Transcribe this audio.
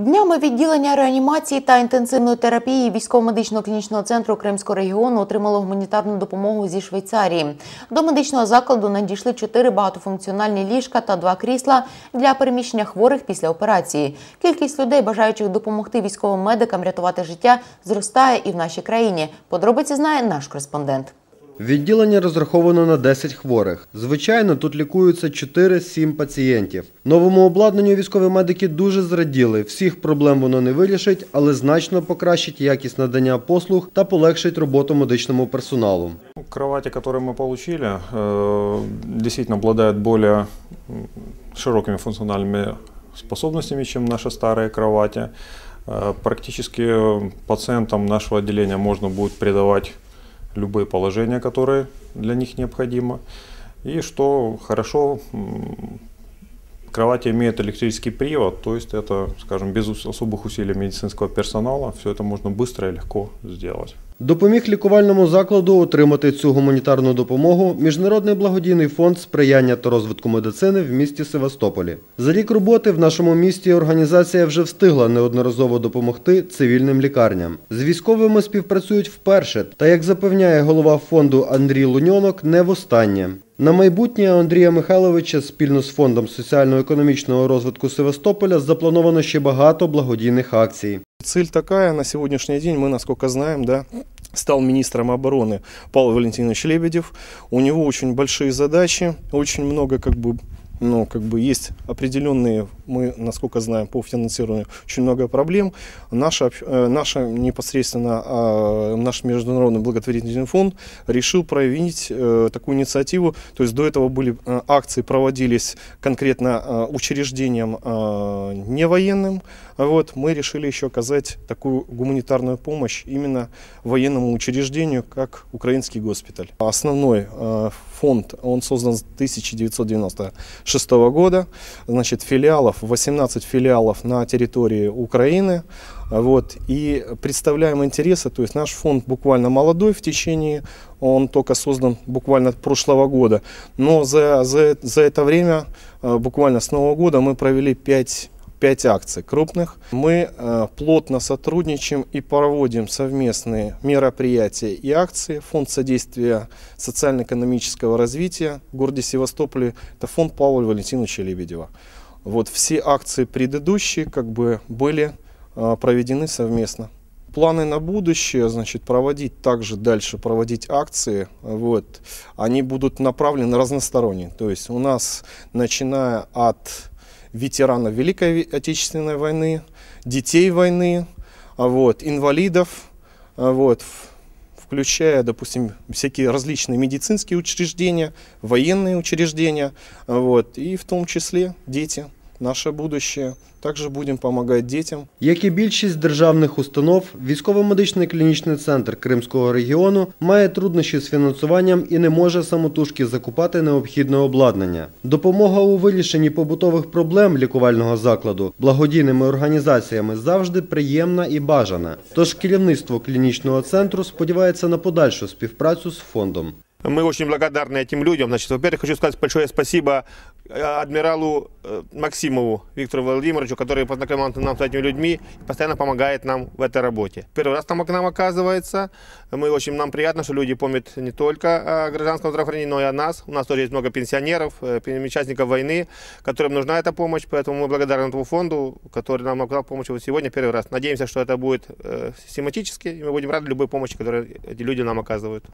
Днями відділення реанімації та інтенсивної терапії військово-медичного клінічного центру Кримського регіону отримало гуманітарну допомогу зі Швейцарії. До медичного закладу надійшли чотири багатофункціональні ліжка та два крісла для переміщення хворих після операції. Кількість людей, бажаючих допомогти військовим медикам рятувати життя, зростає і в нашій країні. Подробиці знає наш кореспондент. Відділення розраховано на 10 хворих. Звичайно, тут лікуються 4-7 пацієнтів. Новому обладнанню військові медики дуже зраділи. Всіх проблем воно не вирішить, але значно покращить якість надання послуг та полегшить роботу медичному персоналу. Кровати, которые мы получили, э, действительно обладают более м, широкими функциональными способностями, чем наши старые кровати. Э, Практически э, пациентам нашего отделения можно будет передавать любые положения, которые для них необходимы. И что хорошо, кровати имеют электрический привод, то есть это, скажем, без особых усилий медицинского персонала, все это можно быстро и легко сделать. Допоміг лікувальному закладу отримати цю гуманітарну допомогу Міжнародний благодійний фонд сприяння та розвитку медицини в місті Севастополі. За рік роботи в нашому місті організація вже встигла неодноразово допомогти цивільним лікарням. З військовими співпрацюють вперше, та як запевняє голова фонду Андрій Луньонок, не востаннє. На майбутнє Андрія Михайловича спільно з фондом соціально-економічного розвитку Севастополя заплановано ще багато благодійних акцій. Цель такая, на сегодняшний день мы, насколько знаем, да, стал министром обороны Павел Валентинович Лебедев. У него очень большие задачи, очень много как бы ну, как бы есть определенные, мы, насколько знаем, по финансированию очень много проблем. Наша, э, наша непосредственно, а, наш международный благотворительный фонд решил проявить э, такую инициативу. То есть до этого были э, акции, проводились конкретно учреждением э, не военным. А Вот, мы решили еще оказать такую гуманитарную помощь именно военному учреждению, как Украинский госпиталь. Основной фонд, он создан с 1996 года. Значит, филиалов, 18 филиалов на территории Украины. Вот, и представляем интересы, то есть наш фонд буквально молодой в течение, он только создан буквально прошлого года. Но за, за, за это время, э, буквально с Нового года, мы провели 5 5 акций крупных. Мы э, плотно сотрудничаем и проводим совместные мероприятия и акции. Фонд содействия социально-экономического развития в городе Севастополе – это фонд Павла Валентиновича Лебедева. Вот все акции предыдущие как бы были э, проведены совместно. Планы на будущее, значит, проводить также дальше, проводить акции, вот, они будут направлены разносторонне. То есть у нас, начиная от ветеранов Великой Отечественной войны, детей войны, а вот, инвалидов, а вот, включая, допустим, всякие различные медицинские учреждения, военные учреждения, вот, и в том числе дети, наше будущее. Также будем помогать детям. Як і більшість державних установ, військово-медичний клінічний центр Кримського регіону має труднощі з фінансуванням і не може самотужки закупати необхідне обладнання. Допомога у вирішенні побутових проблем лікувального закладу благодійними організаціями завжди приємна і бажана. Тож керівництво клінічного центру сподівається на подальшу співпрацю з фондом. Мы очень благодарны этим людям. Значит, во-первых, хочу сказать большое спасибо э, адмиралу э, Максимову Виктору Владимировичу, который познакомил нам с этими людьми и постоянно помогает нам в этой работе. Первый раз там к нам оказывается. Мы очень нам приятно, что люди помнят не только о гражданском здравоохранении, но и о нас. У нас тоже есть много пенсионеров, э, участников войны, которым нужна эта помощь. Поэтому мы благодарны этому фонду, который нам оказал помощь вот сегодня первый раз. Надеемся, что это будет систематически, и мы будем рады любой помощи, которую эти люди нам оказывают.